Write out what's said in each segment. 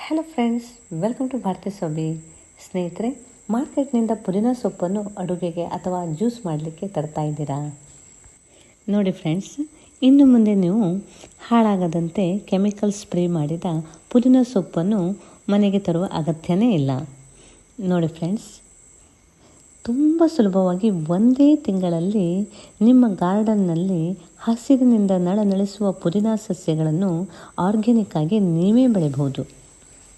Hello friends welcome to Bharathi ಸೊಬಿ ಸ್ನೇಹಿತರೆ ಮಾರ್ಕೆಟ್ನಿಂದ ಪುದೀನ ಸೊಪ್ಪನ್ನು ಅಡುಗೆಗೆ ಅಥವಾ ಜ್ಯೂಸ್ ಮಾಡಲಿಕ್ಕೆ ತರ್ತಾ ಇದ್ದೀರಾ? ನೋಡಿ ಫ್ರೆಂಡ್ಸ್ ಇನ್ನು ಮುಂದೆ ನೀವು ಹಾಳಾಗದಂತೆ ಕೆಮಿಕಲ್ ಸ್ಪ್ರೇ ಮಾಡಿದ ಪುದೀನ ಸೊಪ್ಪನ್ನು ಮನೆಗೆ ತರುವ ಅಗತ್ಯನೇ ಇಲ್ಲ. ನೋಡಿ ಫ್ರೆಂಡ್ಸ್ ತುಂಬ ಸುಲಭವಾಗಿ ಒಂದೇ ತಿಂಗಳಲ್ಲಿ ನಿಮ್ಮ ಗಾರ್ಡನ್ನಲ್ಲಿ ಹಸಿರಿನಿಂದ ನಳನಳಿಸುವ ಪುದೀನ ಸಸ್ಯಗಳನ್ನು ಆರ್ಗ್ಯಾನಿಕ್ಕಾಗಿ ನೀವೇ ಬೆಳೆಯಬಹುದು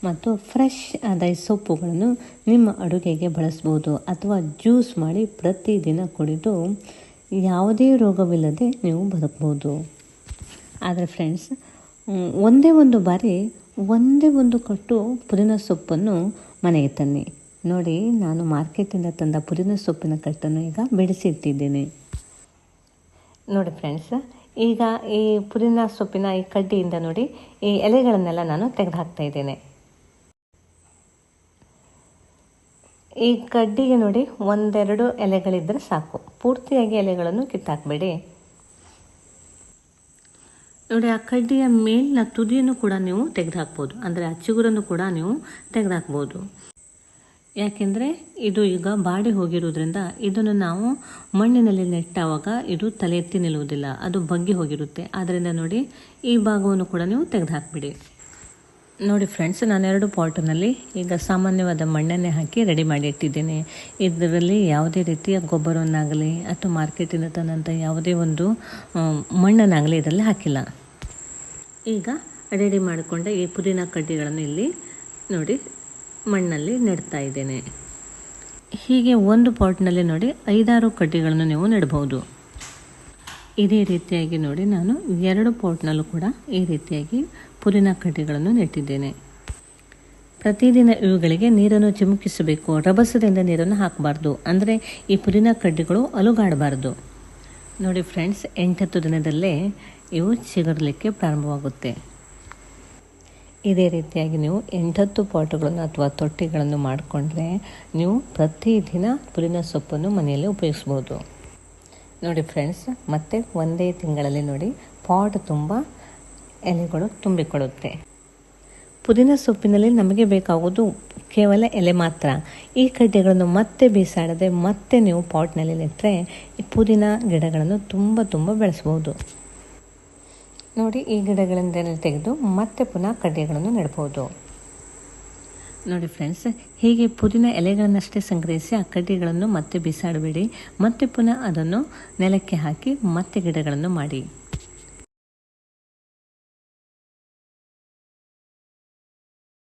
ಮತ್ತು ಫ್ರೆಶ್ ಆದ ಸೊಪ್ಪುಗಳನ್ನು ನಿಮ್ಮ ಅಡುಗೆಗೆ ಬಳಸ್ಬೋದು ಅಥವಾ ಜ್ಯೂಸ್ ಮಾಡಿ ಪ್ರತಿದಿನ ಕುಡಿದು ಯಾವುದೇ ರೋಗವಿಲ್ಲದೆ ನೀವು ಬದುಕ್ಬೋದು. ಆದರೆ ಫ್ರೆಂಡ್ಸ್ ಒಂದೇ ಒಂದು ಬಾರಿ ಒಂದೇ ಒಂದು ಕಟ್ಟು ಪುದೀನ ಸೊಪ್ಪನ್ನು ಮನೆಗೆ ತನ್ನಿ. ನೋಡಿ, ನಾನು ಮಾರ್ಕೆಟಿಂದ ತಂದ ಪುದೀನ ಸೊಪ್ಪಿನ ಕಟ್ಟನ್ನು ಈಗ ಬಿಡಿಸಿ ಇಟ್ಟಿದ್ದೇನೆ ನೋಡಿ ಫ್ರೆಂಡ್ಸ್ ಈಗ ಈ ಪುದೀನ ಸೊಪ್ಪಿನ ಈ ಕಡ್ಡಿಯಿಂದ ನೋಡಿ ಈ ಎಲೆಗಳನ್ನೆಲ್ಲ ನಾನು ತೆಗೆದು ಹಾಕ್ತಾ ಇದ್ದೇನೆ. ಈ ಕಡ್ಡಿಗೆ ನೋಡಿ ಒಂದೆರಡು ಎಲೆಗಳಿದ್ದರೆ ಸಾಕು. ಪೂರ್ತಿಯಾಗಿ ಎಲೆಗಳನ್ನು ಕಿತ್ತಾಕಬೇಡಿ. ನೋಡಿ, ಆ ಕಡ್ಡಿಯ ಮೇಲಿನ ತುದಿಯನ್ನು ಕೂಡ ನೀವು ತೆಗೆದುಹಾಕ್ಬೋದು. ಅಂದರೆ ಆ ಚಿಗುರನ್ನು ಕೂಡ ನೀವು ತೆಗೆದುಹಾಕ್ಬೋದು. ಯಾಕೆಂದರೆ ಇದು ಈಗ ಬಾಡಿ ಹೋಗಿರೋದ್ರಿಂದ ಇದನ್ನು ನಾವು ಮಣ್ಣಿನಲ್ಲಿ ನೆಟ್ಟಾವಾಗ ಇದು ತಲೆ ಎತ್ತಿ ನಿಲ್ಲುವುದಿಲ್ಲ, ಅದು ಬಗ್ಗಿ ಹೋಗಿರುತ್ತೆ. ಆದ್ದರಿಂದ ನೋಡಿ ಈ ಭಾಗವನ್ನು ಕೂಡ ನೀವು ತೆಗೆದುಹಾಕ್ಬಿಡಿ. ನೋಡಿ ಫ್ರೆಂಡ್ಸ್ ನಾನು ಎರಡು ಪಾಟ್ನಲ್ಲಿ ಈಗ ಸಾಮಾನ್ಯವಾದ ಮಣ್ಣನ್ನೇ ಹಾಕಿ ರೆಡಿ ಮಾಡಿ ಇಟ್ಟಿದ್ದೇನೆ. ಇದರಲ್ಲಿ ಯಾವುದೇ ರೀತಿಯ ಗೊಬ್ಬರವನ್ನಾಗಲಿ ಅಥವಾ ಮಾರ್ಕೆಟಿಂದ ತಂದಂಥ ಯಾವುದೇ ಒಂದು ಮಣ್ಣನ್ನಾಗಲಿ ಇದರಲ್ಲಿ ಹಾಕಿಲ್ಲ. ಈಗ ರೆಡಿ ಮಾಡಿಕೊಂಡ ಈ ಪುದೀನ ಕಡ್ಡಿಗಳನ್ನು ಇಲ್ಲಿ ನೋಡಿ ಮಣ್ಣಲ್ಲಿ ನೆಡ್ತಾ ಇದ್ದೇನೆ. ಹೀಗೆ ಒಂದು ಪಾಟ್ನಲ್ಲಿ ನೋಡಿ ಐದಾರು ಕಡ್ಡಿಗಳನ್ನು ನೀವು ನೆಡಬಹುದು ಇದೇ ರೀತಿಯಾಗಿ ನೋಡಿ ನಾನು ಎರಡು ಪಾಟ್ನಲ್ಲೂ ಕೂಡ ಈ ರೀತಿಯಾಗಿ ಪುದೀನ ಕಡ್ಡಿಗಳನ್ನು ನೆಟ್ಟಿದ್ದೇನೆ. ಪ್ರತಿದಿನ ಇವುಗಳಿಗೆ ನೀರನ್ನು ಚಿಮುಕಿಸಬೇಕು. ರಭಸದಿಂದ ನೀರನ್ನು ಹಾಕಬಾರ್ದು. ಅಂದರೆ ಈ ಪುದೀನ ಕಡ್ಡಿಗಳು ಅಲುಗಾಡಬಾರ್ದು. ನೋಡಿ ಫ್ರೆಂಡ್ಸ್ ಎಂಟತ್ತು ದಿನದಲ್ಲೇ ಇವು ಚಿಗುರಲಿಕ್ಕೆ ಪ್ರಾರಂಭವಾಗುತ್ತೆ. ಇದೇ ರೀತಿಯಾಗಿ ನೀವು ಎಂಟತ್ತು ಪಾಟುಗಳನ್ನು ಅಥವಾ ತೊಟ್ಟಿಗಳನ್ನು ಮಾಡಿಕೊಂಡ್ರೆ ನೀವು ಪ್ರತಿದಿನ ಪುದೀನ ಸೊಪ್ಪನ್ನು ಮನೆಯಲ್ಲಿ ಉಪಯೋಗಿಸ್ಬೋದು. ನೋಡಿ ಫ್ರೆಂಡ್ಸ್ ಮತ್ತೆ ಒಂದೇ ತಿಂಗಳಲ್ಲಿ ನೋಡಿ, ಪಾಟ್ ತುಂಬ ಎಲೆಗಳು ತುಂಬಿಕೊಳ್ಳುತ್ತೆ. ಪುದೀನ ಸೊಪ್ಪಿನಲ್ಲಿ ನಮಗೆ ಬೇಕಾಗುವುದು ಕೇವಲ ಎಲೆ ಮಾತ್ರ. ಈ ಕಡ್ಡಿಗಳನ್ನು ಮತ್ತೆ ಬೀಸಾಡದೆ ಮತ್ತೆ ನೀವು ಪಾಟ್ನಲ್ಲಿ ನೆಟ್ಟರೆ ಈ ಪುದೀನ ಗಿಡಗಳನ್ನು ತುಂಬ ತುಂಬ ಬೆಳೆಸ್ಬೋದು ನೋಡಿ, ಈ ಗಿಡಗಳಿಂದ ತೆಗೆದು ಮತ್ತೆ ಪುನಃ ಕಡ್ಡಿಗಳನ್ನು ನೆಡ್ಬೋದು ನೋಡಿ ಫ್ರೆಂಡ್ಸ್, ಹೀಗೆ ಪುದೀನ ಎಲೆಗಳನ್ನಷ್ಟೇ ಸಂಗ್ರಹಿಸಿ ಆ ಕಡ್ಡಿಗಳನ್ನು ಮತ್ತೆ ಬಿಸಾಡಬೇಡಿ. ಮತ್ತೆ ಪುನಃ ಅದನ್ನು ನೆಲಕ್ಕೆ ಹಾಕಿ ಮತ್ತೆ ಗಿಡಗಳನ್ನು ಮಾಡಿ.